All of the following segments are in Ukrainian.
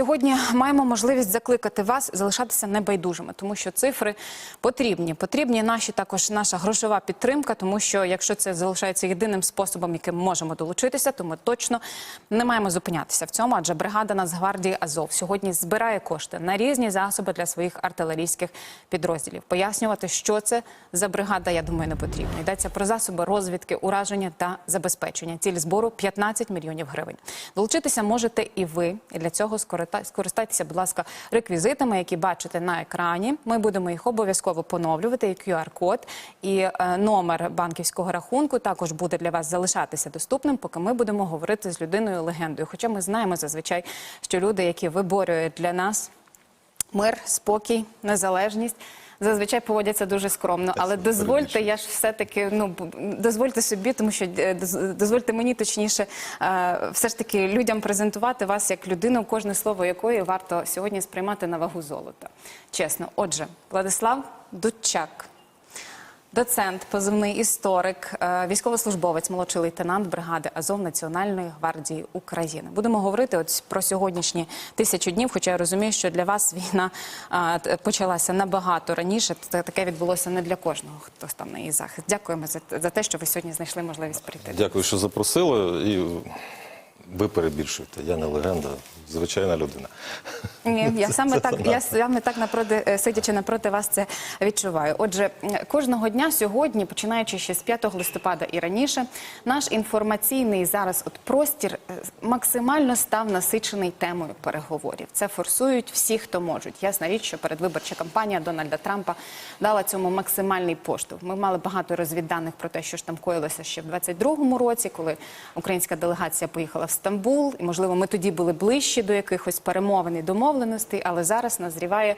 сьогодні маємо можливість закликати вас залишатися небайдужими, тому що цифри потрібні. Потрібні наші також наша грошова підтримка, тому що якщо це залишається єдиним способом, яким можемо долучитися, то ми точно не маємо зупинятися в цьому. Адже бригада Нацгвардії Азов сьогодні збирає кошти на різні засоби для своїх артилерійських підрозділів. Пояснювати, що це за бригада, я думаю, не потрібно. Йдеться про засоби розвідки, ураження та забезпечення. Ціль збору 15 мільйонів гривень. Долучитися можете і ви. І для цього скориста- скористайтеся, будь ласка, реквізитами, які бачите на екрані. Ми будемо їх обов'язково поновлювати. І QR-код, і е, номер банківського рахунку також буде для вас залишатися доступним, поки ми будемо говорити з людиною легендою. Хоча ми знаємо зазвичай, що люди, які виборюють для нас мир, спокій, незалежність. Зазвичай поводяться дуже скромно, але дозвольте, я ж все-таки ну дозвольте собі, тому що е, дозвольте мені точніше, е, все ж таки людям презентувати вас як людину, кожне слово якої варто сьогодні сприймати на вагу золота. Чесно, отже, Владислав Дудчак. Доцент, позивний історик, е, військовослужбовець, молодший лейтенант бригади Азов Національної гвардії України. Будемо говорити от про сьогоднішні тисячу днів. Хоча я розумію, що для вас війна е, почалася набагато раніше. Це таке відбулося не для кожного, хто став на її захист. Дякуємо за те, що ви сьогодні знайшли можливість прийти. Дякую, що запросили. І ви перебільшуєте. Я не легенда, звичайна людина. Ні, я саме так, я саме так напроти, е, сидячи напроти вас, це відчуваю. Отже, кожного дня сьогодні, починаючи ще з 5 листопада і раніше, наш інформаційний зараз от простір е, максимально став насичений темою переговорів. Це форсують всі, хто можуть. Ясна річ, що передвиборча кампанія Дональда Трампа дала цьому максимальний поштовх. Ми мали багато розвідданих про те, що ж там коїлося ще в 22-му році, коли українська делегація поїхала в Стамбул, і можливо, ми тоді були ближчі до якихось перемовин і домовленостей, але зараз назріває.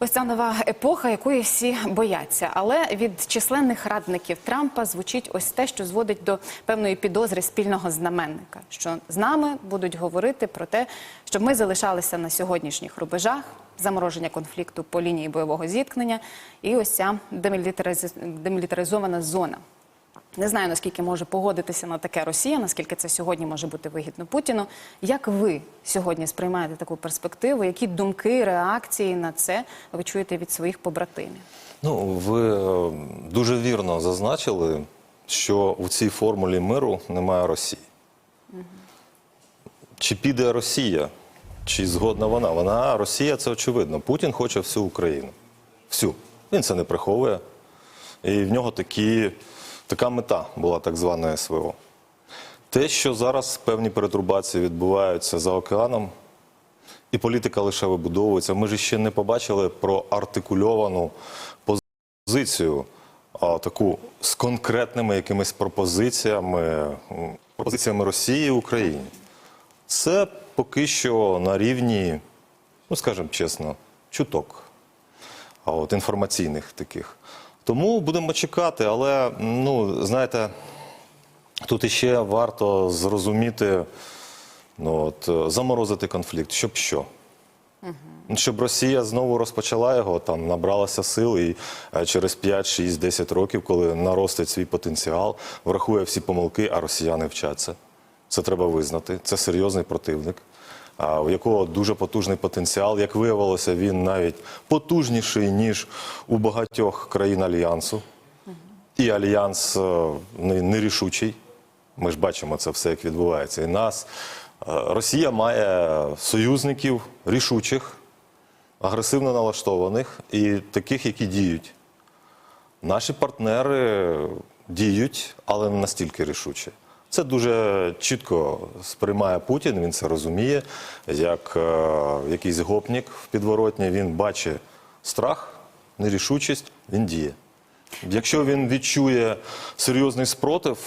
Ось ця нова епоха, якої всі бояться. Але від численних радників Трампа звучить ось те, що зводить до певної підозри спільного знаменника, що з нами будуть говорити про те, щоб ми залишалися на сьогоднішніх рубежах, замороження конфлікту по лінії бойового зіткнення, і ось ця демілітариз- демілітаризована зона. Не знаю, наскільки може погодитися на таке Росія, наскільки це сьогодні може бути вигідно Путіну. Як ви сьогодні сприймаєте таку перспективу? Які думки, реакції на це ви чуєте від своїх побратимів? Ну, ви е, дуже вірно зазначили, що у цій формулі миру немає Росії. Чи піде Росія, чи згодна вона? Вона Росія це очевидно. Путін хоче всю Україну. Всю. Він це не приховує. І в нього такі, така мета була так звана СВО. Те, що зараз певні перетрубації відбуваються за океаном, і політика лише вибудовується. Ми ж ще не побачили про артикульовану позицію, а таку з конкретними якимись пропозиціями, пропозиціями Росії і Україні. Це поки що на рівні, ну скажімо чесно, чуток, а от інформаційних таких. Тому будемо чекати, але ну, знаєте, тут іще варто зрозуміти, ну, от, заморозити конфлікт. Щоб що? Ну, Щоб Росія знову розпочала його, там набралася сил і е, через 5, 6, 10 років, коли наростить свій потенціал, врахує всі помилки, а росіяни вчаться. Це треба визнати. Це серйозний противник, у якого дуже потужний потенціал. Як виявилося, він навіть потужніший, ніж у багатьох країн Альянсу. І альянс е, не- нерішучий. Ми ж бачимо це все, як відбувається. І нас е, Росія має союзників рішучих, агресивно налаштованих і таких, які діють. Наші партнери діють, але не настільки рішуче. Це дуже чітко сприймає Путін, він це розуміє, як е, якийсь гопнік в підворотні. Він бачить страх, нерішучість, він діє. Якщо він відчує серйозний спротив,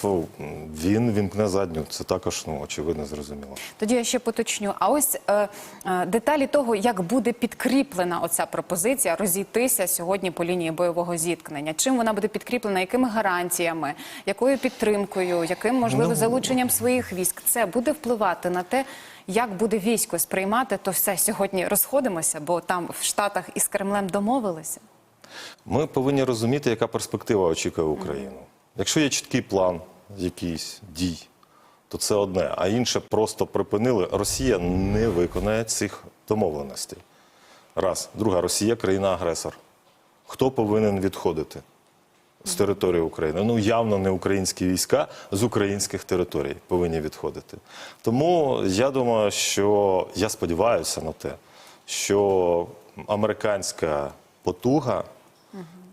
він вімкне задню. Це також ну, очевидно зрозуміло. Тоді я ще поточню. А ось е, е, деталі того, як буде підкріплена оця пропозиція розійтися сьогодні по лінії бойового зіткнення. Чим вона буде підкріплена, якими гарантіями, якою підтримкою, яким можливо Ну, залученням своїх військ? Це буде впливати на те, як буде військо сприймати, то все сьогодні розходимося, бо там в Штатах із Кремлем домовилися. Ми повинні розуміти, яка перспектива очікує Україну. Якщо є чіткий план якийсь дій, то це одне, а інше просто припинили. Росія не виконає цих домовленостей. Раз. Друга, Росія країна-агресор. Хто повинен відходити з території України? Ну, явно не українські війська з українських територій повинні відходити. Тому я думаю, що я сподіваюся на те, що американська потуга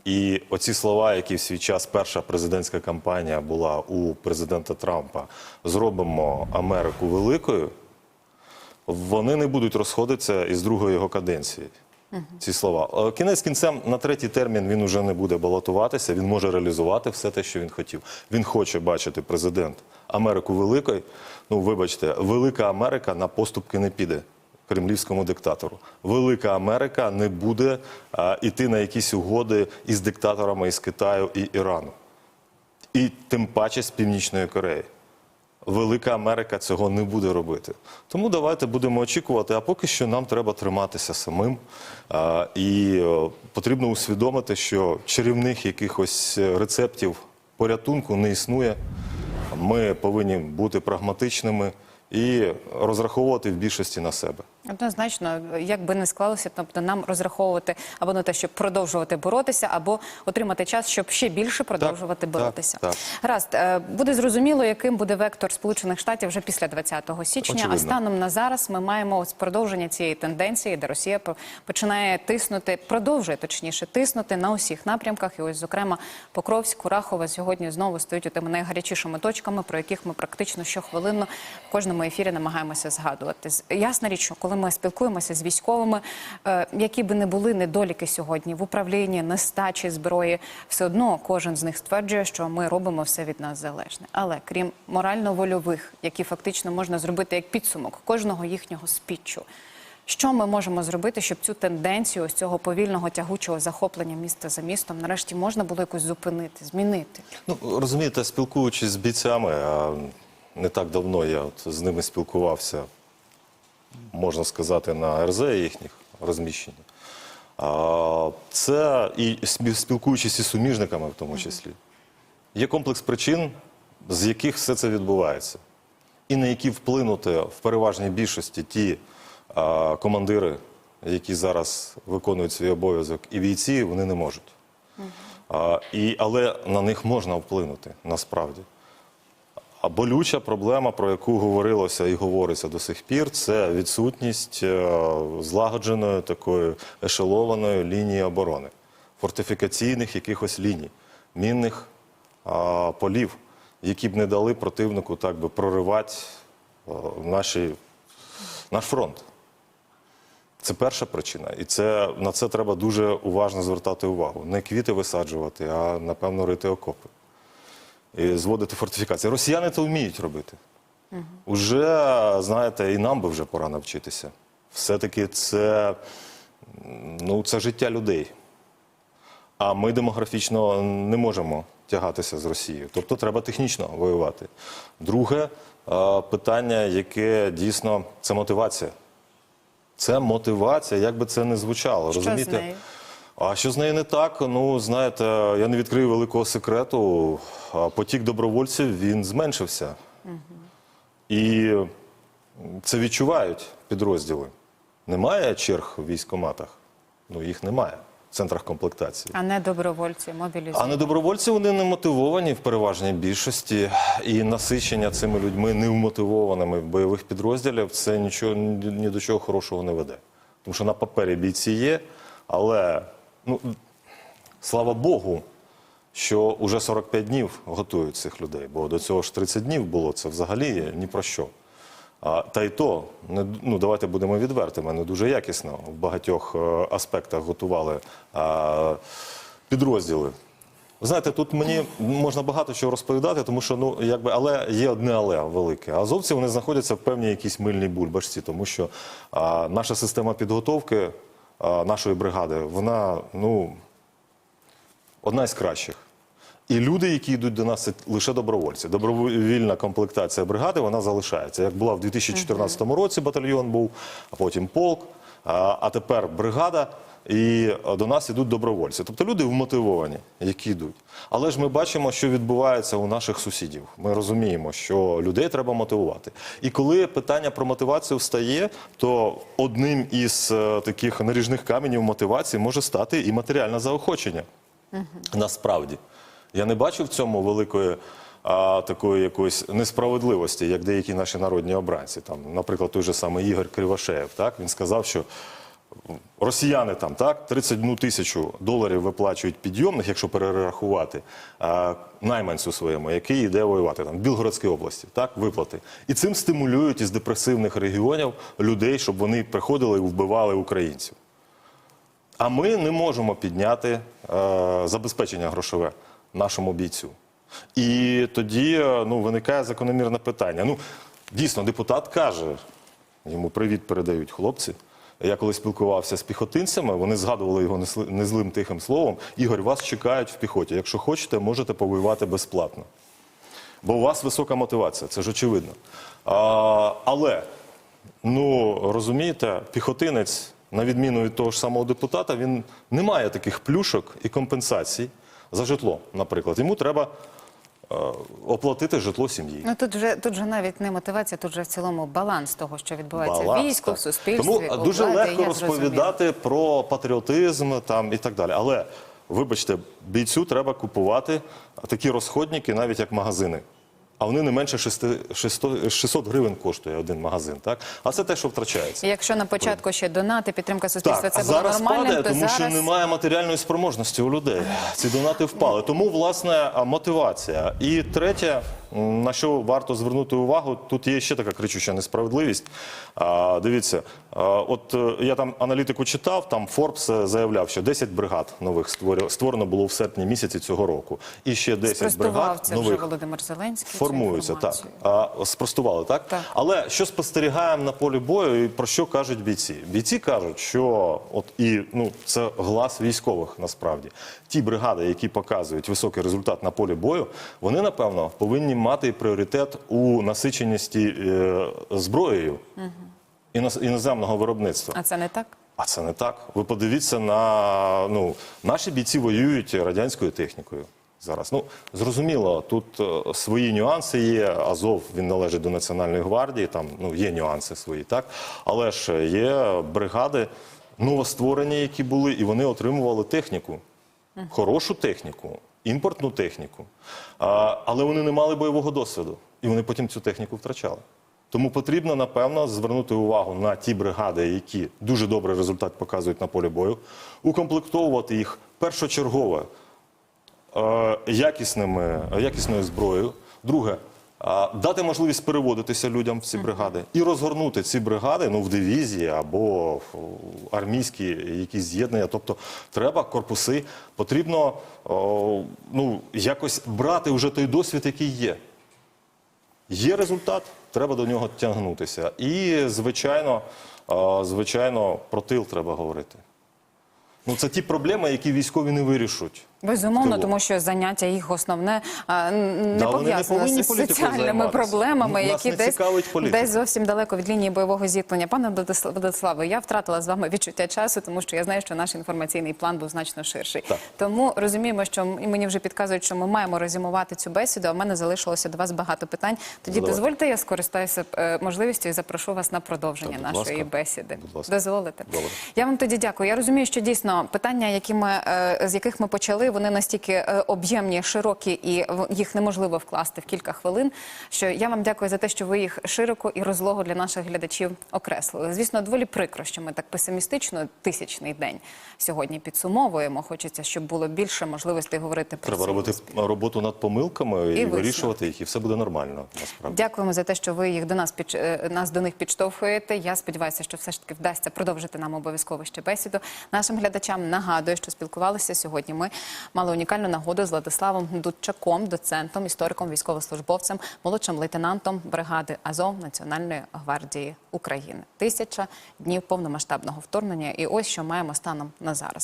і оці слова, які в свій час перша президентська кампанія була у президента Трампа, зробимо Америку великою, вони не будуть розходитися із другої його каденції. Ці слова. Е, Кінець кінцем на третій термін він уже не буде балотуватися, він може реалізувати все те, що він хотів. Він хоче бачити президент Америку великою. Ну, вибачте, велика Америка на поступки не піде кремлівському диктатору. Велика Америка не буде іти на якісь угоди із диктаторами із Китаю і Ірану. І тим паче з Північної Кореї. Велика Америка цього не буде робити. Тому давайте будемо очікувати. А поки що нам треба триматися самим. І потрібно усвідомити, що чарівних якихось рецептів порятунку не існує. Ми повинні бути прагматичними і розраховувати в більшості на себе. Однозначно, як би не склалося, тобто нам розраховувати або на те, щоб продовжувати боротися, або отримати час, щоб ще більше продовжувати так, боротися. так. Гаразд, е, буде зрозуміло, яким буде вектор Сполучених Штатів вже після 20 січня. Очевидно. А станом на зараз ми маємо ось продовження цієї тенденції, де Росія по- починає тиснути, продовжує точніше тиснути на усіх напрямках. І ось, зокрема, Покровськ, Курахова сьогодні знову стають тими найгарячішими точками, про яких ми практично щохвилинно в кожному ефірі намагаємося згадувати. Ясна річ, що коли ми спілкуємося з військовими, е, які би не були недоліки сьогодні в управлінні, нестачі зброї, все одно кожен з них стверджує, що ми робимо все від нас залежне. Але крім морально-вольових, які фактично можна зробити як підсумок кожного їхнього спіччю. Що ми можемо зробити, щоб цю тенденцію ось цього повільного тягучого захоплення міста за містом нарешті можна було якось зупинити, змінити? Ну, розумієте, спілкуючись з бійцями, а не так давно я от з ними спілкувався, можна сказати, на РЗ їхніх розміщення. Це і спілкуючись із суміжниками, в тому числі. Є комплекс причин, з яких все це відбувається, і на які вплинути в переважній більшості ті командири, які зараз виконують свій обов'язок, і бійці, вони не можуть. І, але на них можна вплинути насправді. Болюча проблема, про яку говорилося і говориться до сих пір, це відсутність е, злагодженої такої ешелованої лінії оборони, фортифікаційних якихось ліній, мінних полів, які б не дали противнику так би проривати е, наші, наш фронт. Це перша причина, і це на це треба дуже уважно звертати увагу. Не квіти висаджувати, а напевно рити окопи зводити фортифікації. Росіяни це вміють робити. Уже, знаєте, і нам би вже пора навчитися. Все-таки це, ну, це життя людей. А ми демографічно не можемо тягатися з Росією. Тобто треба технічно воювати. Друге е, питання, яке дійсно це мотивація. Це мотивація, як би це не звучало. Що з розумієте? нею? А що з нею не так? Ну, знаєте, я не відкрию великого секрету. Потік добровольців він зменшився. І це відчувають підрозділи. Немає черг в військкоматах. Ну, їх немає в центрах комплектації. А не добровольці, мобілізовані. А недобровольці вони не мотивовані в переважній більшості, і насичення цими людьми невмотивованими в бойових підрозділів це нічого ні ні до чого хорошого не веде. Тому що на папері бійці є, але ну слава Богу, що вже 45 днів готують цих людей, бо до цього ж 30 днів було це взагалі ні про що. А, та й то, не, ну давайте будемо відвертими, не дуже якісно в багатьох е, аспектах готували а, підрозділи. Знаєте, тут мені можна багато чого розповідати, тому що ну якби але є одне але велике. Азовці вони знаходяться в певній якійсь мильній бульбашці, тому що а, наша система підготовки нашої бригади, вона ну одна із кращих. І люди, які йдуть до нас, це лише добровольці. Добровільна комплектація бригади вона залишається. Як була в 2014 році батальйон був, а потім полк, а, а тепер бригада. І е, до нас йдуть добровольці. Тобто люди вмотивовані, які йдуть. Але ж ми бачимо, що відбувається у наших сусідів. Ми розуміємо, що людей треба мотивувати. І коли питання про мотивацію встає, то одним із е, таких наріжних каменів мотивації може стати і матеріальне заохочення. Насправді. Я не бачу в цьому великої а, такої якоїсь несправедливості, як деякі наші народні обранці. Там, наприклад, той же самий Ігор Кривошеєв. Так? Він сказав, що росіяни там так 31 тисячу доларів виплачують підйомних, якщо перерахувати а, найманцю своєму, який йде воювати там в Білгородській області, так виплати. І цим стимулюють із депресивних регіонів людей, щоб вони приходили і вбивали українців. А ми не можемо підняти е, забезпечення грошове нашому бійцю. І тоді е, ну, виникає закономірне питання. Ну, дійсно, депутат каже, йому привіт передають хлопці. Я коли спілкувався з піхотинцями, вони згадували його незлим тихим словом. Ігор, вас чекають в піхоті. Якщо хочете, можете повоювати безплатно. Бо у вас висока мотивація, це ж очевидно. А, але, ну розумієте, піхотинець, на відміну від того ж самого депутата, він не має таких плюшок і компенсацій за житло, наприклад. Йому треба оплатити житло сім'ї. Ну тут же тут же навіть не мотивація, тут же в цілому баланс того, що відбувається в Баланс, війську, в суспільстві. Тому у дуже легко розповідати зрозумів. про патріотизм там і так далі. Але вибачте, бійцю треба купувати такі розходники, навіть як магазини. А вони не менше 600, 600 гривень коштує один магазин, так? А це те, що втрачається. І Якщо на початку ще донати, підтримка суспільства, Так, це було зараз нормальним, падає, то тому зараз що немає матеріальної спроможності у людей. Ці донати впали. Тому, власне, мотивація. І третє, на що варто звернути увагу, тут є ще така кричуща несправедливість. А, дивіться, от е, я там аналітику читав, там Форбс е, заявляв, що 10 бригад нових створено було в серпні місяці цього року. І ще 10 бригад це вже нових Володимир Зеленський. формуються. Так а, спростували, так? Так. Але що спостерігаємо на полі бою і про що кажуть бійці? Бійці кажуть, що от і ну це глас військових насправді. Ті бригади, які показують високий результат на полі бою, вони напевно повинні мати пріоритет у насиченості е, зброєю іноземного виробництва. А це не так? А це не так. Ви подивіться на ну наші бійці воюють радянською технікою. Зараз ну зрозуміло, тут е, свої нюанси є. Азов він належить до Національної гвардії. Там ну є нюанси свої, так але ж є бригади новостворені, які були, і вони отримували техніку, хорошу техніку, імпортну техніку. Але вони не мали бойового досвіду, і вони потім цю техніку втрачали. Тому потрібно, напевно, звернути увагу на ті бригади, які дуже добрий результат показують на полі бою, укомплектовувати їх першочергово е, якісними, якісною зброєю. Друге, дати можливість переводитися людям в ці бригади і розгорнути ці бригади ну, в дивізії або в армійські якісь з'єднання. Тобто треба корпуси, потрібно о, ну, якось брати вже той досвід, який є. Є результат, треба до нього тягнутися. І, звичайно, звичайно, про тил треба говорити. Ну, це ті проблеми, які військові не вирішуть. Безумовно, тому що заняття їх основне а, не Да, з соціальними проблемами, Нас які десь, десь зовсім далеко від лінії бойового зіткнення. Пане Владисла- Владиславе, я втратила з вами відчуття часу, тому що я знаю, що наш інформаційний план був значно ширший. Так. Тому розуміємо, що мені вже підказують, що ми маємо резюмувати цю бесіду. А в мене залишилося до вас багато питань. Тоді дозвольте, я скористаюся е, можливістю і запрошу вас на продовження Так, нашої ласка. бесіди. Дозволите? Добре. Я вам тоді дякую. Я розумію, що дійсно питання, які ми, е, з яких ми почали, вони настільки е, об'ємні, широкі, і їх неможливо вкласти в кілька хвилин. Що я вам дякую за те, що ви їх широко і розлого для наших глядачів окреслили. Звісно, доволі прикро, що ми так песимістично тисячний день сьогодні підсумовуємо. Хочеться, щоб було більше можливостей говорити про Треба робити успіх. роботу над помилками і, висновки. вирішувати їх, і все буде нормально. Насправді. Дякуємо за те, що ви їх до нас під е, нас до них підштовхуєте. Я сподіваюся, що все ж таки вдасться продовжити нам обов'язково ще бесіду. Нашим глядачам нагадую, що спілкувалися сьогодні. Ми мали унікальну нагоду з Владиславом Дудчаком, доцентом, істориком, військовослужбовцем, молодшим лейтенантом бригади Азов Національної гвардії України. Тисяча днів повномасштабного вторгнення. І ось що маємо станом на зараз.